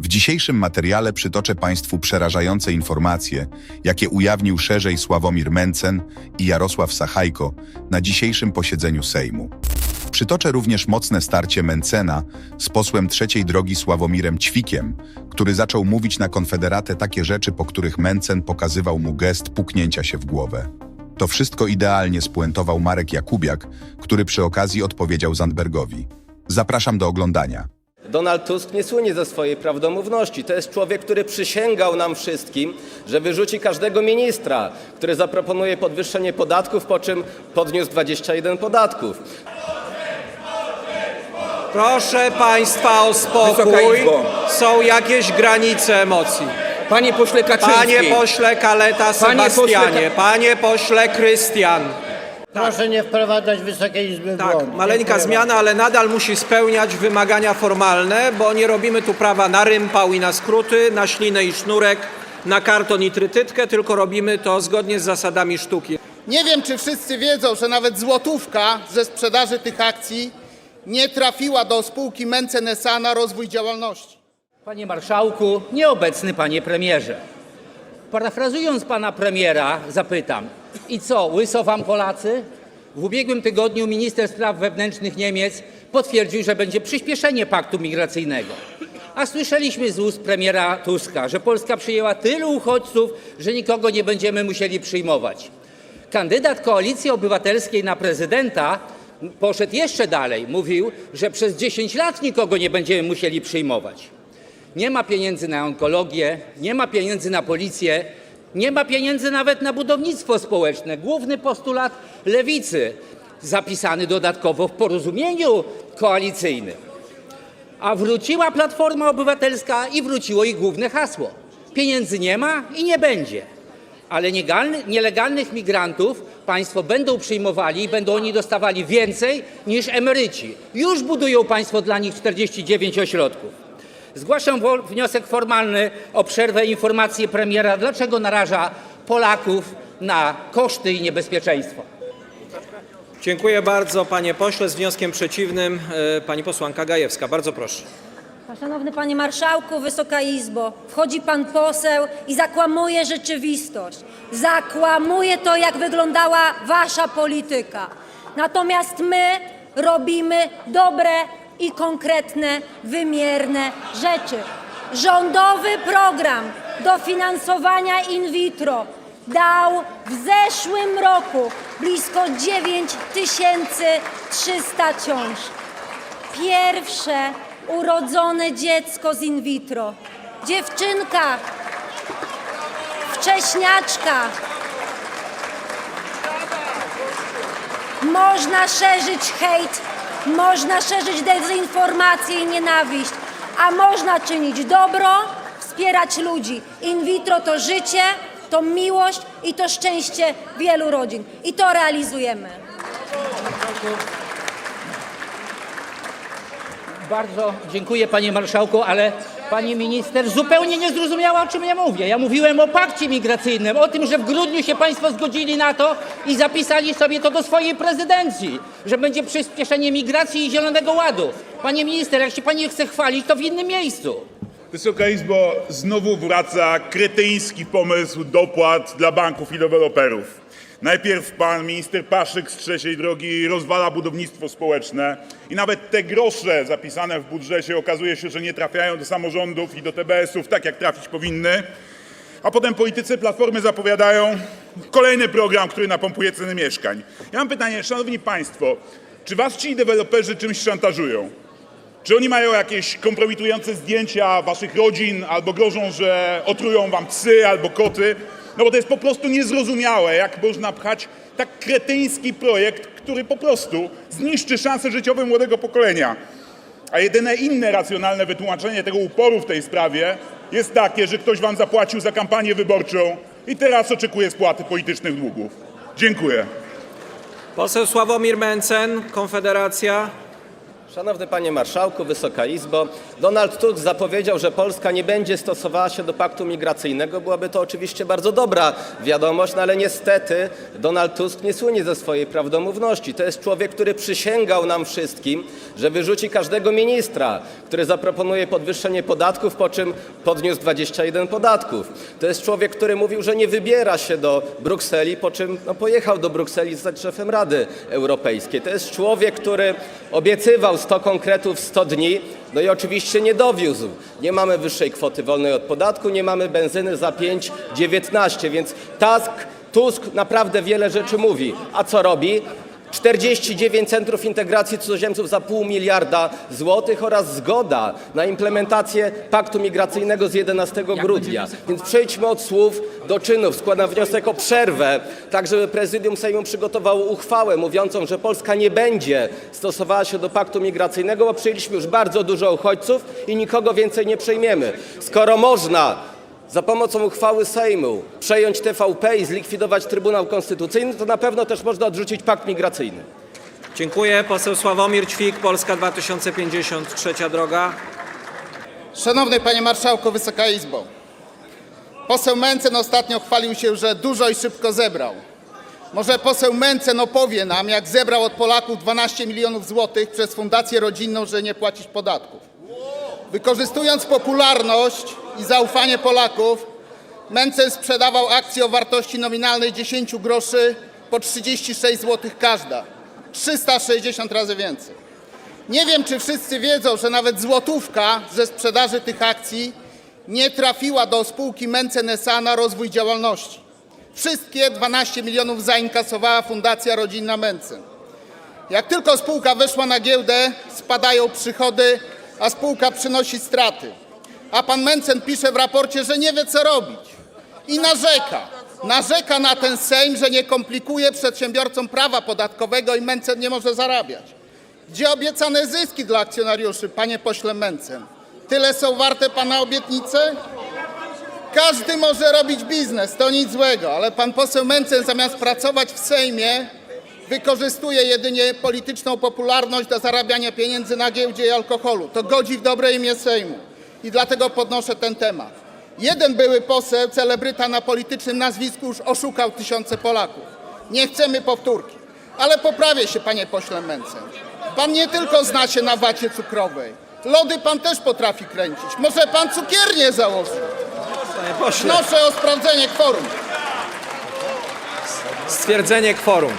W dzisiejszym materiale przytoczę Państwu przerażające informacje, jakie ujawnił szerzej Sławomir Mencen i Jarosław Sachajko na dzisiejszym posiedzeniu Sejmu. Przytoczę również mocne starcie Mencena z posłem trzeciej drogi Sławomirem Ćwikiem, który zaczął mówić na Konfederatę takie rzeczy, po których Mencen pokazywał mu gest puknięcia się w głowę. To wszystko idealnie spuentował Marek Jakubiak, który przy okazji odpowiedział Zandbergowi. Zapraszam do oglądania. Donald Tusk nie słynie ze swojej prawdomówności. To jest człowiek, który przysięgał nam wszystkim, że wyrzuci każdego ministra, który zaproponuje podwyższenie podatków, po czym podniósł 21 podatków. Proszę Państwa o Wysoka spokój. Izbo. Są jakieś granice emocji. Panie pośle Kaczyński. Panie pośle Kaleta Panie pośle Sebastianie, panie pośle Krystian. Proszę nie wprowadzać Wysokiej Izby w Tak, błąd. maleńka Dziękuję zmiana, ale nadal musi spełniać wymagania formalne, bo nie robimy tu prawa na rympał i na skróty, na ślinę i sznurek, na karton i trytytkę, tylko robimy to zgodnie z zasadami sztuki. Nie wiem, czy wszyscy wiedzą, że nawet złotówka ze sprzedaży tych akcji nie trafiła do spółki Mencen S.A. na rozwój działalności. Panie marszałku, nieobecny panie premierze. Parafrazując pana premiera, zapytam: I co, łyso wam Polacy? W ubiegłym tygodniu minister spraw wewnętrznych Niemiec potwierdził, że będzie przyspieszenie paktu migracyjnego. A słyszeliśmy z ust premiera Tuska, że Polska przyjęła tylu uchodźców, że nikogo nie będziemy musieli przyjmować. Kandydat Koalicji Obywatelskiej na prezydenta poszedł jeszcze dalej. Mówił, że przez 10 lat nikogo nie będziemy musieli przyjmować. Nie ma pieniędzy na onkologię, nie ma pieniędzy na policję, nie ma pieniędzy nawet na budownictwo społeczne. Główny postulat lewicy, zapisany dodatkowo w porozumieniu koalicyjnym. A wróciła Platforma Obywatelska i wróciło ich główne hasło. Pieniędzy nie ma i nie będzie. Ale nielegalnych migrantów państwo będą przyjmowali i będą oni dostawali więcej niż emeryci. Już budują państwo dla nich 49 ośrodków. Zgłaszam wniosek formalny o przerwę i informację premiera, dlaczego naraża Polaków na koszty i niebezpieczeństwo. Dziękuję bardzo panie pośle. Z wnioskiem przeciwnym e, pani posłanka Gajewska. Bardzo proszę. Szanowny Panie Marszałku, Wysoka Izbo, wchodzi Pan poseł i zakłamuje rzeczywistość. Zakłamuje to, jak wyglądała Wasza polityka. Natomiast my robimy dobre i konkretne, wymierne rzeczy. Rządowy program dofinansowania in vitro dał w zeszłym roku blisko 9300 ciąż pierwsze urodzone dziecko z in vitro. Dziewczynka, wcześniaczka. Można szerzyć hejt, można szerzyć dezinformację i nienawiść, a można czynić dobro, wspierać ludzi. In vitro to życie, to miłość i to szczęście wielu rodzin. I to realizujemy. Bardzo dziękuję panie marszałku, ale pani minister zupełnie nie zrozumiała o czym ja mówię. Ja mówiłem o pakcie migracyjnym, o tym, że w grudniu się państwo zgodzili na to i zapisali sobie to do swojej prezydencji, że będzie przyspieszenie migracji i zielonego ładu. Panie minister, jak się pani chce chwalić, to w innym miejscu. Wysoka Izbo, znowu wraca kretyński pomysł dopłat dla banków i deweloperów. Najpierw pan minister Paszyk z trzeciej drogi rozwala budownictwo społeczne i nawet te grosze zapisane w budżecie okazuje się, że nie trafiają do samorządów i do TBS-ów tak, jak trafić powinny. A potem politycy Platformy zapowiadają kolejny program, który napompuje ceny mieszkań. Ja mam pytanie, szanowni państwo, czy was ci deweloperzy czymś szantażują? Czy oni mają jakieś kompromitujące zdjęcia waszych rodzin, albo grożą, że otrują wam psy albo koty? No bo to jest po prostu niezrozumiałe, jak można pchać tak kretyński projekt, który po prostu zniszczy szanse życiowe młodego pokolenia. A jedyne inne racjonalne wytłumaczenie tego uporu w tej sprawie jest takie, że ktoś wam zapłacił za kampanię wyborczą i teraz oczekuje spłaty politycznych długów. Dziękuję. Poseł Sławomir Mencen, Konfederacja. Szanowny Panie Marszałku, Wysoka Izbo, Donald Tusk zapowiedział, że Polska nie będzie stosowała się do paktu migracyjnego. Byłaby to oczywiście bardzo dobra wiadomość, no ale niestety Donald Tusk nie słynie ze swojej prawdomówności. To jest człowiek, który przysięgał nam wszystkim, że wyrzuci każdego ministra, który zaproponuje podwyższenie podatków, po czym podniósł 21 podatków. To jest człowiek, który mówił, że nie wybiera się do Brukseli, po czym no, pojechał do Brukseli zostać szefem Rady Europejskiej. To jest człowiek, który obiecywał 100 konkretów w 100 dni, no i oczywiście nie dowiózł. Nie mamy wyższej kwoty wolnej od podatku, nie mamy benzyny za 5,19, więc Tusk naprawdę wiele rzeczy mówi. A co robi? 49 centrów integracji cudzoziemców za pół miliarda złotych oraz zgoda na implementację paktu migracyjnego z 11 grudnia. Więc przejdźmy od słów do czynów. Składam wniosek o przerwę, tak żeby prezydium Sejmu przygotowało uchwałę mówiącą, że Polska nie będzie stosowała się do paktu migracyjnego, bo przyjęliśmy już bardzo dużo uchodźców i nikogo więcej nie przejmiemy. Skoro można za pomocą uchwały Sejmu przejąć TVP i zlikwidować Trybunał Konstytucyjny, to na pewno też można odrzucić pakt migracyjny. Dziękuję. Poseł Sławomir Ćwik, Polska 2050, trzecia droga. Szanowny Panie Marszałku, Wysoka Izbo. Poseł Mencen ostatnio chwalił się, że dużo i szybko zebrał. Może poseł Mencen opowie nam, jak zebrał od Polaków 12 milionów złotych przez Fundację Rodzinną, że nie płacić podatków. Wykorzystując popularność i zaufanie Polaków, Mencen sprzedawał akcje o wartości nominalnej 10 groszy po 36 zł każda. 360 razy więcej. Nie wiem, czy wszyscy wiedzą, że nawet złotówka ze sprzedaży tych akcji nie trafiła do spółki Mencen S.A. na rozwój działalności. Wszystkie 12 milionów zainkasowała Fundacja Rodzinna Mencen. Jak tylko spółka weszła na giełdę, spadają przychody, a spółka przynosi straty. A pan Mencen pisze w raporcie, że nie wie co robić. I narzeka. Narzeka na ten Sejm, że nie komplikuje przedsiębiorcom prawa podatkowego i Mencen nie może zarabiać. Gdzie obiecane zyski dla akcjonariuszy, panie pośle Mencen? Tyle są warte pana obietnice? Każdy może robić biznes, to nic złego, ale pan poseł Mencen zamiast pracować w Sejmie wykorzystuje jedynie polityczną popularność do zarabiania pieniędzy na giełdzie i alkoholu. To godzi w dobre imię Sejmu i dlatego podnoszę ten temat. Jeden były poseł, celebryta na politycznym nazwisku już oszukał tysiące Polaków. Nie chcemy powtórki. Ale poprawię się, panie pośle Mencen. Pan nie tylko zna się na wacie cukrowej. Lody pan też potrafi kręcić. Może pan cukiernię założył? Proszę o sprawdzenie kworum. stwierdzenie kworum.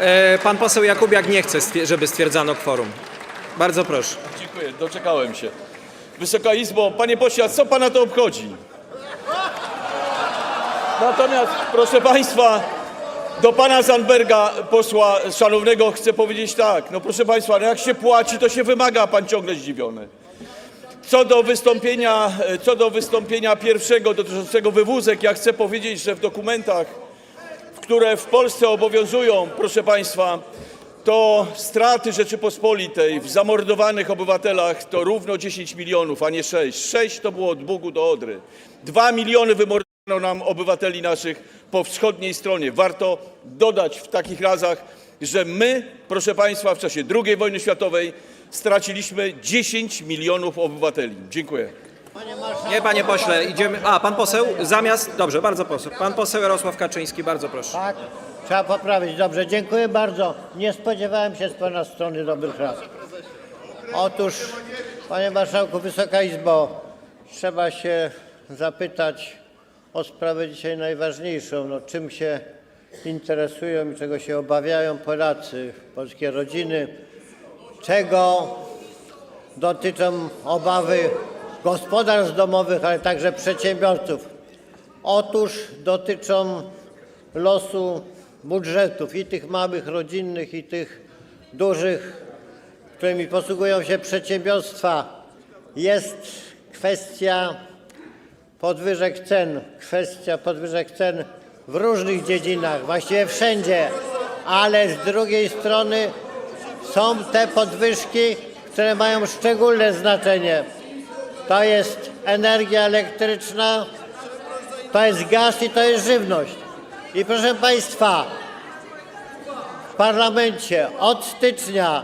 E, Pan poseł Jakubiak nie chce, stwier- żeby stwierdzano kworum. Bardzo proszę. Dziękuję, doczekałem się. Wysoka Izbo, panie pośle, co pana to obchodzi? Natomiast, proszę państwa, do pana Zandberga, posła szanownego, chcę powiedzieć tak. No proszę państwa, no jak się płaci, to się wymaga, pan ciągle zdziwiony. Co do wystąpienia, co do wystąpienia pierwszego dotyczącego wywózek, ja chcę powiedzieć, że w dokumentach, które w Polsce obowiązują, proszę państwa, to straty Rzeczypospolitej w zamordowanych obywatelach to równo 10 milionów, a nie 6. 6 to było od Bugu do Odry. 2 miliony wymordowano nam obywateli naszych po wschodniej stronie. Warto dodać w takich razach, że my, proszę Państwa, w czasie II wojny światowej straciliśmy 10 milionów obywateli. Dziękuję. Nie, panie pośle, idziemy. A, pan poseł zamiast. Dobrze, bardzo proszę. Pan poseł Jarosław Kaczyński, bardzo proszę. Trzeba poprawić. Dobrze, dziękuję bardzo. Nie spodziewałem się z pana strony dobrych rad. Otóż, panie marszałku, Wysoka Izbo, trzeba się zapytać o sprawę dzisiaj najważniejszą. No, czym się interesują i czego się obawiają Polacy, polskie rodziny, czego dotyczą obawy gospodarstw domowych, ale także przedsiębiorców. Otóż dotyczą losu budżetów i tych małych rodzinnych, i tych dużych, którymi posługują się przedsiębiorstwa. Jest kwestia podwyżek cen, kwestia podwyżek cen w różnych dziedzinach, właściwie wszędzie, ale z drugiej strony są te podwyżki, które mają szczególne znaczenie. To jest energia elektryczna, to jest gaz i to jest żywność. I proszę Państwa, w parlamencie od stycznia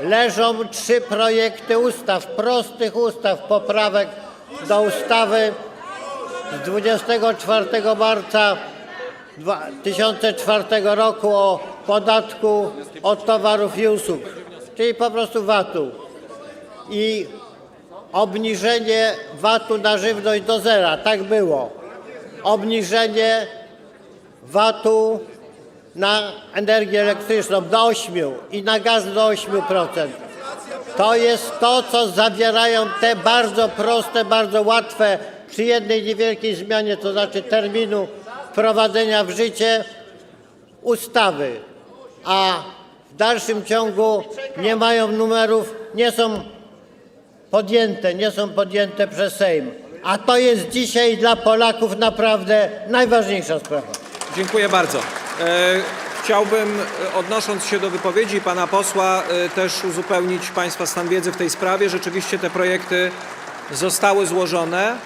leżą trzy projekty ustaw, prostych ustaw, poprawek do ustawy z 24 marca 2004 roku o podatku od towarów i usług, czyli po prostu VAT-u. I obniżenie VAT-u na żywność do zera, tak było. Obniżenie VAT-u na energię elektryczną do 8 i na gaz do 8%. To jest to, co zawierają te bardzo proste, bardzo łatwe przy jednej niewielkiej zmianie, to znaczy terminu wprowadzenia w życie ustawy, a w dalszym ciągu nie mają numerów, nie są podjęte, nie są podjęte przez Sejm. A to jest dzisiaj dla Polaków naprawdę najważniejsza sprawa. Dziękuję bardzo. E, Chciałbym, e, odnosząc się do wypowiedzi pana posła, e, też uzupełnić państwa stan wiedzy w tej sprawie. Rzeczywiście te projekty zostały złożone.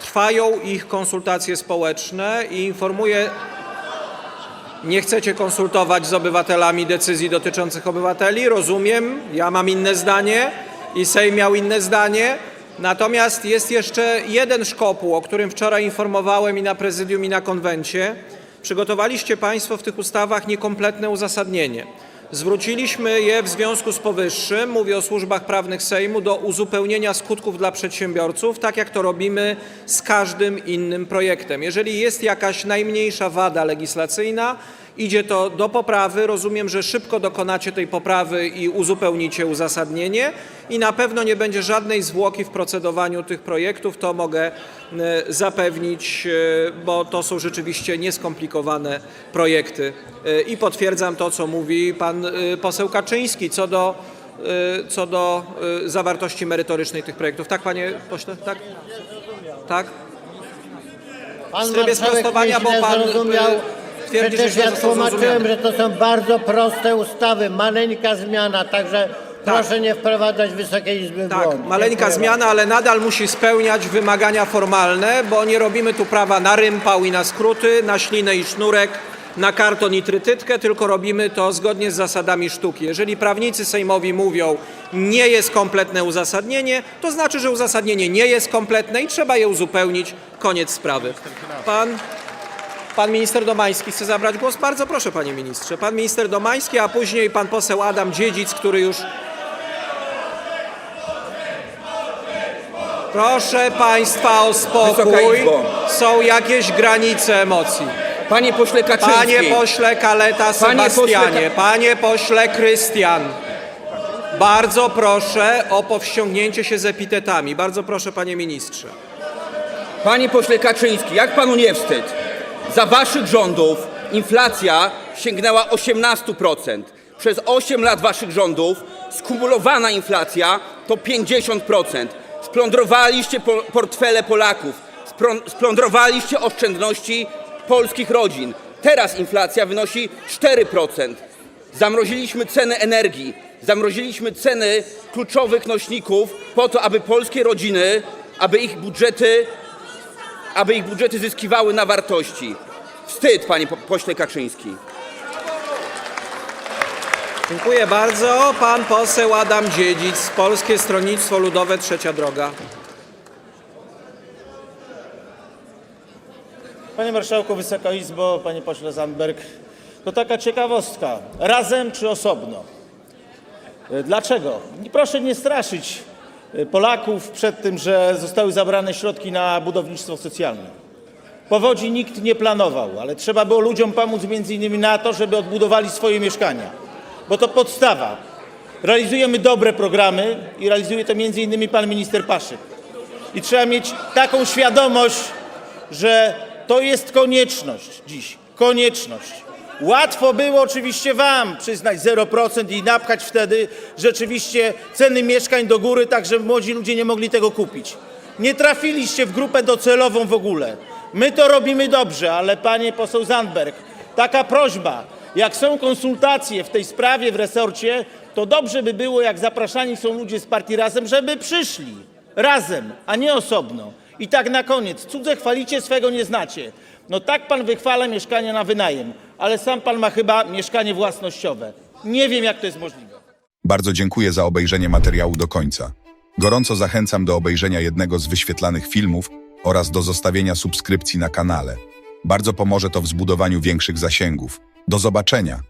Trwają ich konsultacje społeczne i informuję, nie chcecie konsultować z obywatelami decyzji dotyczących obywateli. Rozumiem, ja mam inne zdanie i Sejm miał inne zdanie. Natomiast jest jeszcze jeden szkopuł, o którym wczoraj informowałem i na prezydium, i na konwencie. Przygotowaliście Państwo w tych ustawach niekompletne uzasadnienie. Zwróciliśmy je w związku z powyższym, mówię o służbach prawnych Sejmu, do uzupełnienia skutków dla przedsiębiorców, tak jak to robimy z każdym innym projektem. Jeżeli jest jakaś najmniejsza wada legislacyjna, idzie to do poprawy. Rozumiem, że szybko dokonacie tej poprawy i uzupełnicie uzasadnienie i na pewno nie będzie żadnej zwłoki w procedowaniu tych projektów. To mogę e, zapewnić, e, bo to są rzeczywiście nieskomplikowane projekty. E, I potwierdzam to, co mówi pan poseł Kaczyński co do, co do zawartości merytorycznej tych projektów. Tak, panie pośle? Tak? Tak? W trybie sprostowania, bo pan, zrozumiał. Twierdzi, że Przecież źle ja tłumaczyłem, że to są bardzo proste ustawy, maleńka zmiana, także proszę nie wprowadzać Wysokiej Izby w Tak, błąd. maleńka Dziękuję zmiana, ale nadal musi spełniać wymagania formalne, bo nie robimy tu prawa na rympał i na skróty, na ślinę i sznurek, na karton i trytytkę, tylko robimy to zgodnie z zasadami sztuki. Jeżeli prawnicy sejmowi mówią, nie jest kompletne uzasadnienie, to znaczy, że uzasadnienie nie jest kompletne i trzeba je uzupełnić. Koniec sprawy. Pan, pan minister Domański chce zabrać głos? Bardzo proszę, panie ministrze. Pan minister Domański, a później pan poseł Adam Dziedzic, który już Proszę Państwa o spokój. Są jakieś granice emocji. Panie pośle Kaczyński. Panie pośle Kaleta Sebastianie, panie pośle Krystian. Bardzo proszę o powściągnięcie się z epitetami. Bardzo proszę, panie ministrze. Panie pośle Kaczyński, jak panu nie wstyd? Za waszych rządów inflacja sięgnęła 18%. Przez 8 lat waszych rządów skumulowana inflacja to 50%. Splądrowaliście po portfele Polaków, splądrowaliście oszczędności polskich rodzin. Teraz inflacja wynosi 4%. Zamroziliśmy ceny energii, zamroziliśmy ceny kluczowych nośników po to, aby polskie rodziny, aby ich budżety aby ich budżety zyskiwały na wartości. Wstyd, panie po- pośle Kaczyński. Dziękuję bardzo. Pan poseł Adam Dziedzic, Polskie Stronnictwo Ludowe, Trzecia Droga. Panie Marszałku, Wysoka Izbo, Panie Pośle Zandberg, to taka ciekawostka. Razem czy osobno? E, Dlaczego? Proszę nie straszyć Polaków przed tym, że zostały zabrane środki na budownictwo socjalne. Powodzi nikt nie planował, ale trzeba było ludziom pomóc między innymi na to, żeby odbudowali swoje mieszkania. Bo to podstawa. Realizujemy dobre programy i realizuje to między innymi pan minister Paszyk. I trzeba mieć taką świadomość, że to jest konieczność dziś. Konieczność. Łatwo było oczywiście Wam przyznać 0% i napchać wtedy rzeczywiście ceny mieszkań do góry, tak że młodzi ludzie nie mogli tego kupić. Nie trafiliście w grupę docelową w ogóle. My to robimy dobrze, ale panie poseł Zandberg, taka prośba, jak są konsultacje w tej sprawie w resorcie, to dobrze by było, jak zapraszani są ludzie z partii Razem, żeby przyszli razem, a nie osobno. I tak na koniec, cudze chwalicie, swego nie znacie. No tak pan wychwala mieszkanie na wynajem, ale sam pan ma chyba mieszkanie własnościowe. Nie wiem, jak to jest możliwe. Bardzo dziękuję za obejrzenie materiału do końca. Gorąco zachęcam do obejrzenia jednego z wyświetlanych filmów oraz do zostawienia subskrypcji na kanale. Bardzo pomoże to w zbudowaniu większych zasięgów. Do zobaczenia!